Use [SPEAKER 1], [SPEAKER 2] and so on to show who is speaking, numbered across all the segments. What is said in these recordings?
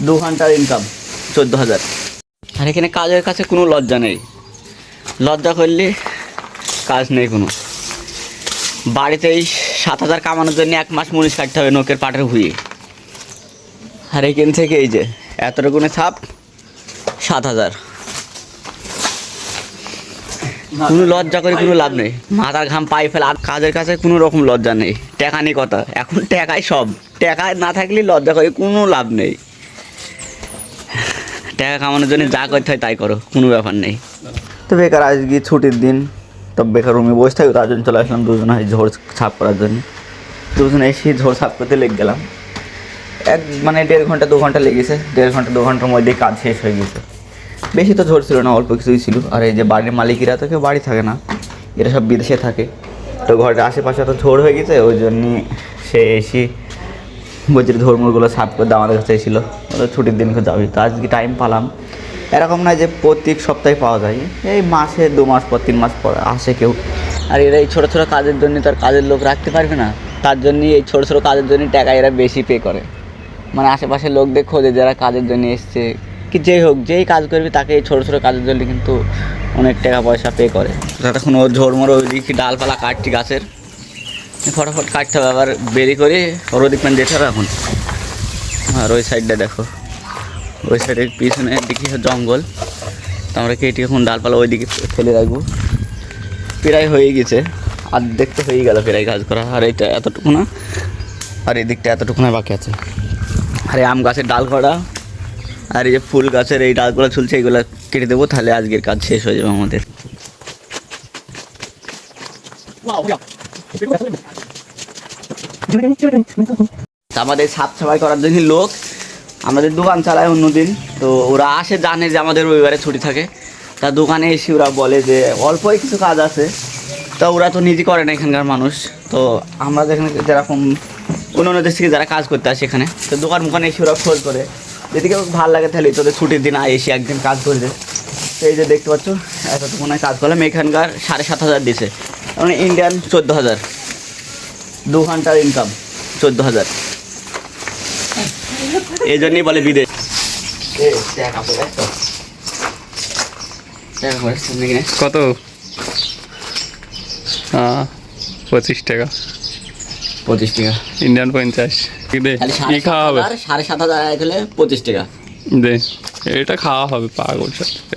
[SPEAKER 1] দু ঘণ্টার ইনকাম চোদ্দ হাজার। আর এখানে কাজের কাছে কোনো লজ্জা নেই। লজ্জা করলে কাজ নেই কোনো। বাড়িতেই সাত হাজার কামানোর জন্য এক মাস মুনিশ কাটতে হবে নোকের পাটের ভুঁয়ে আর এখান থেকে এই যে, এতটুকুনে ছাপ, সাত হাজার। কোনো লজ্জা করে কোনো লাভ নেই। মাথার ঘাম পাই ফেলে আর কাজের কাছে কোনো রকম লজ্জা নেই। টাকা নেই কথা। এখন টাকাই সব। টাকা না থাকলে লজ্জা করে কোনো লাভ নেই। টাকা কামানোর জন্য যা করতে হয় তাই করো, কোনো ব্যাপার নেই। তো বেকার আজকে ছুটির দিন, তো বেকার রুমে বসে থাকি তার জন্য চলে আসলাম দুজনে হয় ঝোড় ছাপ করার জন্য। দুজনে এসে ঝোড় ছাপ করতে লেগে গেলাম। এক মানে দেড় ঘণ্টা, দু ঘণ্টা লেগেছে, দেড় ঘণ্টা, দু ঘণ্টার মধ্যেই কাজ শেষ হয়ে গেছে। বেশি তো ঝোড় ছিল না, অল্প কিছুই ছিল। আর এই যে বাড়ির মালিকেরা তো কেউ বাড়ি থাকে না, এরা সব বিদেশে থাকে। তো ঘরের আশেপাশে তো ঝোড় হয়ে গেছে, ওই জন্যই সে এসে বজ্রের ধর্মগুলো সাফ করে আমাদের কাছে ছিল ছুটির দিন যাবি তো আজকে টাইম পালাম। এরকম নয় যে প্রত্যেক সপ্তাহে পাওয়া যায়। এই মাসে দু মাস পর, তিন মাস পর আসে কেউ। আর এরা এই ছোটো ছোটো কাজের জন্য তার কাজের লোক রাখতে পারবে না। তার জন্যই এই ছোটো ছোটো কাজের জন্য টাকা এরা বেশি পে করে। মানে আশেপাশে লোকদের খোঁজে যারা কাজের জন্য এসছে, কি যেই হোক, যেই কাজ করবে তাকে এই ছোটো ছোটো কাজের জন্য কিন্তু অনেক টাকা পয়সা পে করে। তখন ওর ঝোরমোর ওইদিকে ডালপালা কাটছি গাছের। ফটাফট কাটতে হবে আবার বেরি করে ওর ওদিক মানে যেতে হবে এখন। আর ওই সাইডটা দেখো। ওই সাইডের পিছনের দিকে জঙ্গল। তো আমরা কেটে এখন ডালপালা ওই দিকে ফেলে রাখব। প্রায় হয়ে গেছে। আর দেখতে হয়ে গেল প্রায় কাজ করা। আর এইটা এতটুকু না। আর এই দিকটা এতটুকু না, বাকি আছে। আর এই আম গাছের ডাল করা। আর এই যে ফুল গাছের এই ডালগুলো ঝুলছে, এগুলো কেটে দেবো। তাহলে আজকের কাজ শেষ হয়ে যাবে আমাদের। আমাদের সাফ সাফাই করার জন্য লোক, আমাদের দোকান চালায় অন্যদিন তো ওরা আসে, জানে যে আমাদের রবিবারে ছুটি থাকে। তা দোকানে এসে ওরা বলে যে, অল্পই কিছু কাজ আছে। তা ওরা তো নিজে করে না এখানকার মানুষ। তো আমরা যেখানে, যেরকম অন্য অন্য দেশ থেকে যারা কাজ করতে আসে এখানে, তো দোকান মোকানে এসে ওরা খোঁজ করে। যদি কেউ ভালো লাগে তাহলে তোদের ছুটির দিন আয়, এসে একদিন কাজ করবে তো এই যে দেখতে পাচ্ছ এতটুকু নয় কাজ করলাম। এখানকার সাড়ে সাত হাজার দিছে। মানে ইন্ডিয়ান চোদ্দ হাজার। দু ঘণ্টার ইনকাম চোদ্দ হাজার। এই জন্যই বলে বিদেশ।
[SPEAKER 2] কত? পঁচিশ টাকা।
[SPEAKER 1] পঁচিশ টাকা।
[SPEAKER 2] ইন্ডিয়ান পঞ্চাশ। কি খাওয়া হবে?
[SPEAKER 1] হাজার সাড়ে সাত হাজার হলে পঁচিশ টাকা।
[SPEAKER 2] দে এটা খাওয়া হবে পাগল সাথে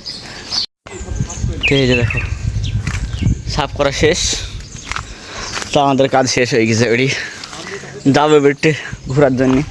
[SPEAKER 1] ঠিক আছে দেখো? সাফ করা শেষ। তো আমাদের কাজ শেষ হয়ে গেছে ওটি যাবে বেটে ঘোরার জন্যে।